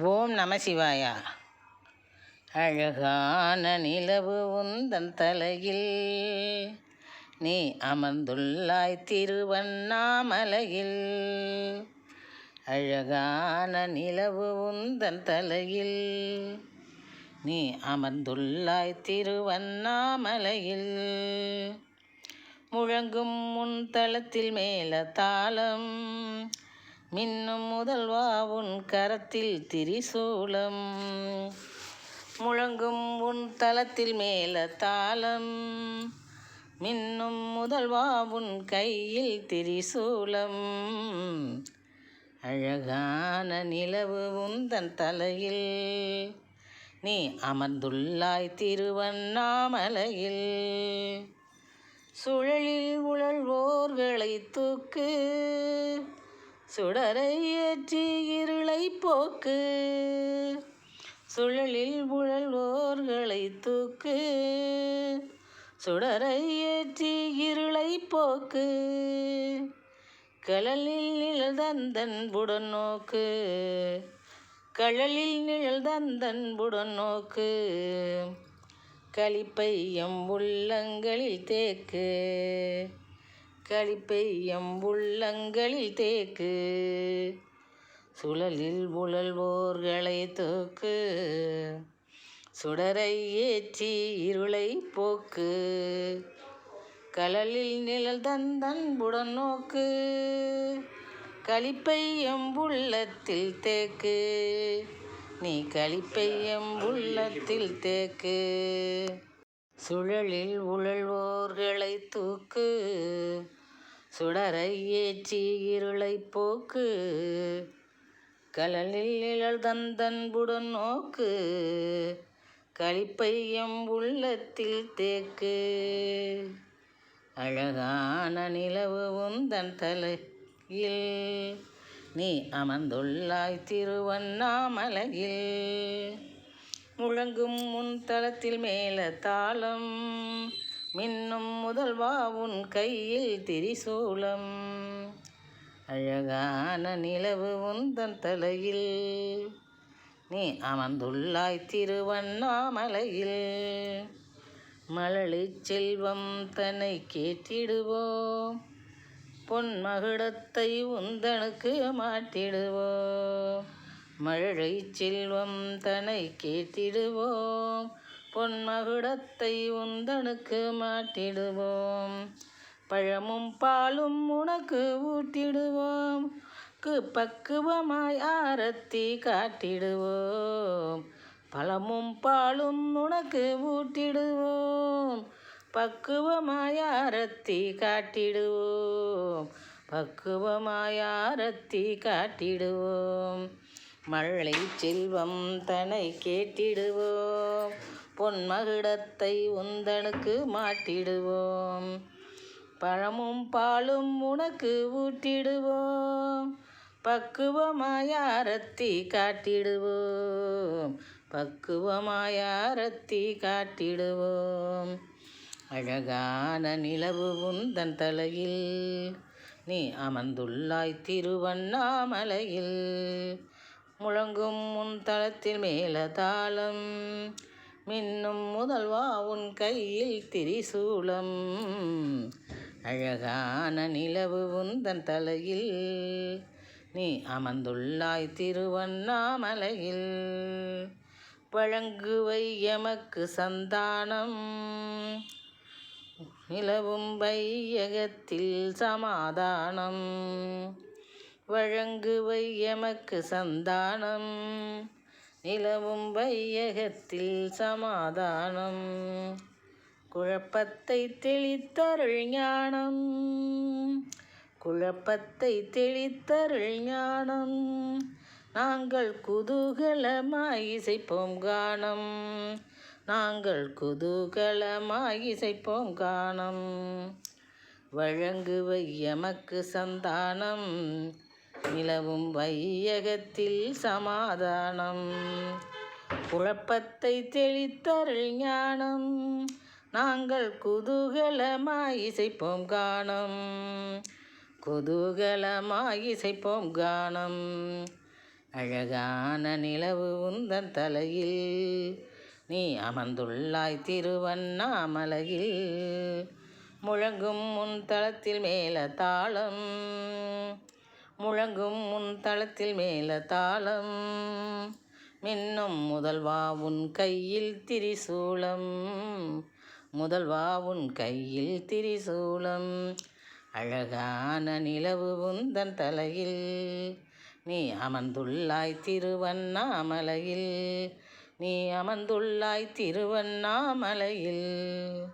ஓம் நம சிவாயா. அழகான நிலவு உந்தன் தலையில் நீ அமர்ந்துள்ளாய் திருவண்ணாமலையில். அழகான நிலவு உந்தன் தலையில் நீ அமர்ந்துள்ளாய் திருவண்ணாமலையில். முழங்கும் முன் தளத்தில் மேல தாளம் மின்னும் முதல்வா உன் கரத்தில் திரிசூலம். முழங்கும் உன் தளத்தில் மேல தாளம். மின்னும் முதல்வா உன் கையில் திரிசூலம். அழகான நிலவு உந்தன் தலையில். நீ அமர்ந்துள்ளாய் திருவண்ணாமலையில். சுழலில் உழல்வோர்களை தூக்கு. சுடரை ஏற்றி இருளை போக்கு. சுழலில் உழல்வோர்களை தூக்கு. சுடரை ஏற்றி இருளை போக்கு. கழலில் நிழல் தந்தன்புடன் நோக்கு கழலில் நிழல் தந்தன்புடன் நோக்கு களிப்பையம் உள்ளங்களில் தேக்கு. களிப்பை எம் உள்ளங்களில் தேக்கு. சுழலில் உழல்வோர்களை தூக்கு. சுடரை ஏற்றி இருளை போக்கு. கலலில் நிழல் தந்தன் புடன் நோக்கு. களிப்பை எம்புள்ளத்தில் தேக்கு. நீ களிப்பை எம்புள்ளத்தில் தேக்கு. சுழலில் உழல்வோர்களை தூக்கு. சுடரை ஏற்றி இருளை போக்கு கலலில் நிழல் தந்தன்புடன் நோக்கு களிப்பை எம் உள்ளத்தில் தேக்கு. அழகான நிலவு உந்தன் தலையில் நீ அமர்ந்துள்ளாய் திருவண்ணாமலையில். முழங்கும் முன் தளத்தில் மேல தாளம் மின்னும் முதல்வா உன் கையில் திரிசூலம். அழகான நிலவு உந்தன் தலையில். நீ அமர்ந்துள்ளாய் திருவண்ணாமலையில். மழலை செல்வம் தன்னை கேட்டிடுவோம் பொன் மகுடத்தை உந்தனுக்கு மாட்டிடுவோம் மழலை செல்வம் தன்னை கேட்டிடுவோம் பொன்மகுடத்தை உந்தனுக்கு மாட்டிடுவோம் பழமும் பாலும் உனக்கு ஊட்டிடுவோம். கு பக்குவமாய் ஆரத்தி காட்டிடுவோம். பழமும் பாலும் உனக்கு ஊட்டிடுவோம். பக்குவமாய் ஆரத்தி காட்டிடுவோம். பக்குவமாய் ஆரத்தி காட்டிடுவோம். மழை செல்வம் தனை கேட்டிடுவோம். பொன்மகுடத்தை உந்தனுக்கு மாட்டிடுவோம். பழமும் பாலும் உனக்கு ஊட்டிடுவோம். பக்குவமாயாரத்தி காட்டிடுவோம். பக்குவமாயாரத்தி காட்டிடுவோம். அழகான நிலவு உந்தன் தலையில் நீ அமர்ந்துள்ளாய் திருவண்ணாமலையில். முழங்கும் முன் தளத்தில் மேல தாளம் மின்னும் முதல்வா உன் கையில் திரிசூலம். அழகான நிலவு உந்தன் தலையில் நீ அமர்ந்துள்ளாய் திருவண்ணாமலையில். வழங்குவை எமக்கு சந்தானம். நிலவும் வையகத்தில் சமாதானம். வழங்குவை எமக்கு சந்தானம். நிலவும் வையகத்தில் சமாதானம். குழப்பத்தை தெளித்தருள் ஞானம். குழப்பத்தை தெளித்தருள் ஞானம். நாங்கள் குதூகலமாய் இசைப்போம் கானம். நாங்கள் குதூகலமாய் இசைப்போம் கானம். வழங்குவை எமக்கு சந்தானம். நிலவும் வையகத்தில் சமாதானம். குழப்பத்தை தெளித்தருள் ஞானம். நாங்கள் குதூகலமாய் இசைப்போம் கானம். குதூகலமாய் இசைப்போம் கானம். அழகான நிலவு உந்தன் தலையில் நீ அமர்ந்துள்ளாய் திருவண்ணாமலையில். முழங்கும் முன் தளத்தில் மேல தாளம் முழங்கும் முன் தளத்தில் மேல தாளம். மின்னும் முதல்வா உன் கையில் திரிசூலம். முதல்வா உன் கையில் திரிசூலம். அழகான நிலவு உந்தன் தலையில். நீ அமர்ந்துள்ளாய் திருவண்ணாமலையில். நீ அமர்ந்துள்ளாய் திருவண்ணாமலையில்.